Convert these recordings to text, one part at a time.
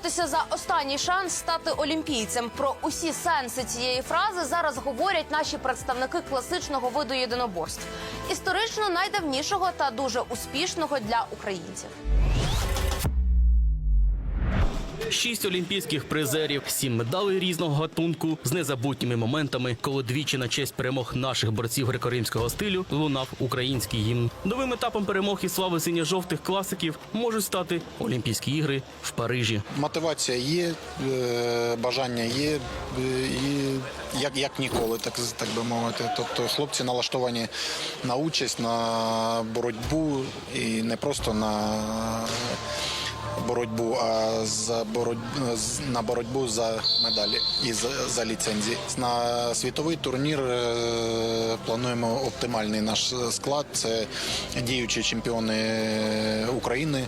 боротися за останній шанс стати олімпійцем. Про усі сенси цієї фрази зараз говорять наші представники класичного виду єдиноборств, історично найдавнішого та дуже успішного для українців. Шість олімпійських призерів, сім медалей різного гатунку з незабутніми моментами, коли двічі на честь перемог наших борців греко-римського стилю лунав український гімн. Новим етапом перемог і слави синьо-жовтих класиків можуть стати Олімпійські ігри в Парижі. Мотивація є, е, бажання є, е, і як, як ніколи, так, так би мовити. Тобто хлопці налаштовані на участь, на боротьбу і не просто на боротьбу, а за боротьбу, на боротьбу за медалі і за, за ліцензії. На світовий турнір е, плануємо оптимальний наш склад. Це діючі чемпіони України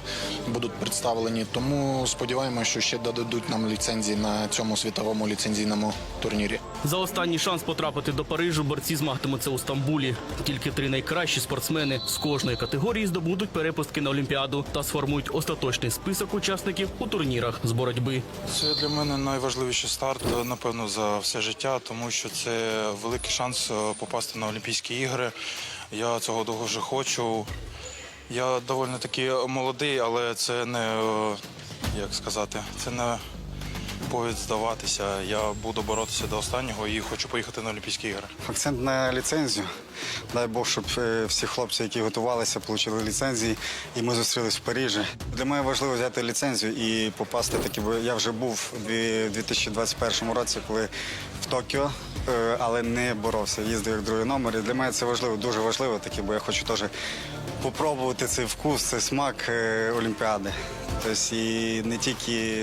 будуть представлені. Тому сподіваємося, що ще додадуть нам ліцензії на цьому світовому ліцензійному турнірі. За останній шанс потрапити до Парижу борці змагатимуться у Стамбулі. Тільки три найкращі спортсмени з кожної категорії здобудуть перепустки на Олімпіаду та сформують остаточний список учасників у турнірах з боротьби. Це для мене найважливіший старт, напевно, за все життя, тому що це великий шанс е, попасти на Олімпійські ігри. Я цього дуже хочу. Я доволі таки молодий, але це не е, як сказати, це не повід здаватися. Я буду боротися до останнього і хочу поїхати на Олімпійські ігри. Акцент на ліцензію. Дай Бог, щоб е, всі хлопці, які готувалися, отримали ліцензії, і ми зустрілись в Парижі. Для мене важливо взяти ліцензію і попасти таки. бо Я вже був у 2021 році, коли в Токіо, е, але не боровся. Їздив як другий номер. І для мене це важливо, дуже важливо, таки, бо я хочу теж попробувати цей вкус, цей смак е, Олімпіади. Тобто і не тільки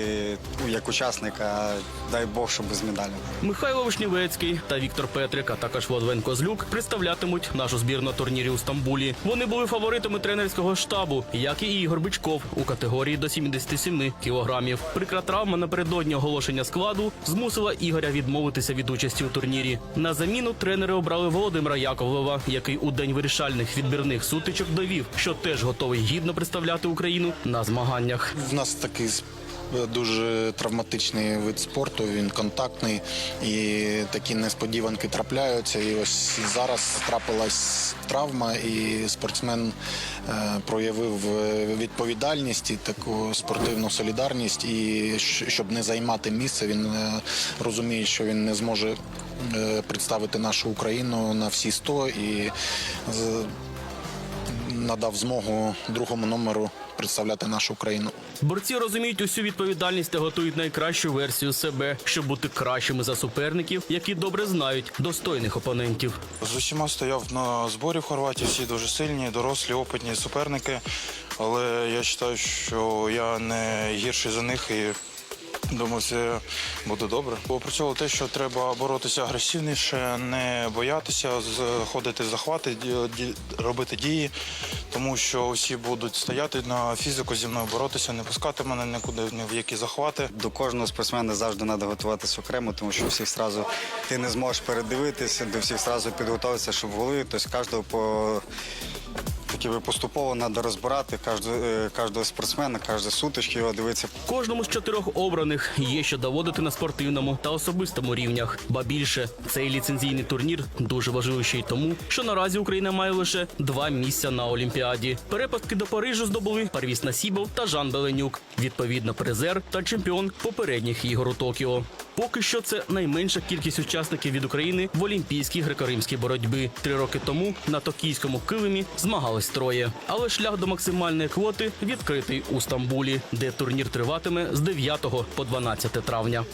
ну, як учасник, а дай Бог, щоб без медалі. Михайло Вишнівецький та Віктор Петрик, а також Владлен Козлюк представлятимуть нашу збірну на турнірі у Стамбулі. Вони були фаворитами тренерського штабу, як і Ігор Бичков у категорії до 77 кілограмів. Прикра травма напередодні оголошення складу змусила Ігоря відмовитися від участі у турнірі. На заміну тренери обрали Володимира Яковлева, який у день вирішальних відбірних сутичок довів, що теж готовий гідно представляти Україну на змаганнях. В нас такий дуже травматичний вид спорту, він контактний і такі несподіванки трапляються. І ось зараз трапилась травма, і спортсмен е, проявив е, відповідальність і таку спортивну солідарність. І щоб не займати місце, він е, розуміє, що він не зможе представити нашу Україну на всі 100 і надав змогу другому номеру представляти нашу країну. Борці розуміють усю відповідальність та готують найкращу версію себе, щоб бути кращими за суперників, які добре знають достойних опонентів. З усіма стояв на зборі в Хорватії, всі дуже сильні, дорослі, опитні суперники. Але я вважаю, що я не гірший за них і думаю, все буде добре. Опрацьовував те, що треба боротися агресивніше, не боятися, заходити в захвати, робити дії, тому що всі будуть стояти на фізику зі мною боротися, не пускати мене нікуди ні в які захвати. До кожного спортсмена завжди треба готуватися окремо, тому що всіх зразу ти не зможеш передивитися, до всіх зразу підготуватися, щоб були. Тобто кожного по таки би поступово треба розбирати кожного, е, спортсмена, кожні сутички його дивитися. Кожному з чотирьох обраних є що доводити на спортивному та особистому рівнях. Ба більше цей ліцензійний турнір дуже важливий ще й тому, що наразі Україна має лише два місця на Олімпіаді. Перепастки до Парижу здобули Парвіс Насібов та Жан Беленюк. Відповідно, призер та чемпіон попередніх ігор у Токіо. Поки що це найменша кількість учасників від України в олімпійській греко-римській боротьбі. Три роки тому на токійському килимі змагались троє. Але шлях до максимальної квоти відкритий у Стамбулі, де турнір триватиме з 9 по 12 травня.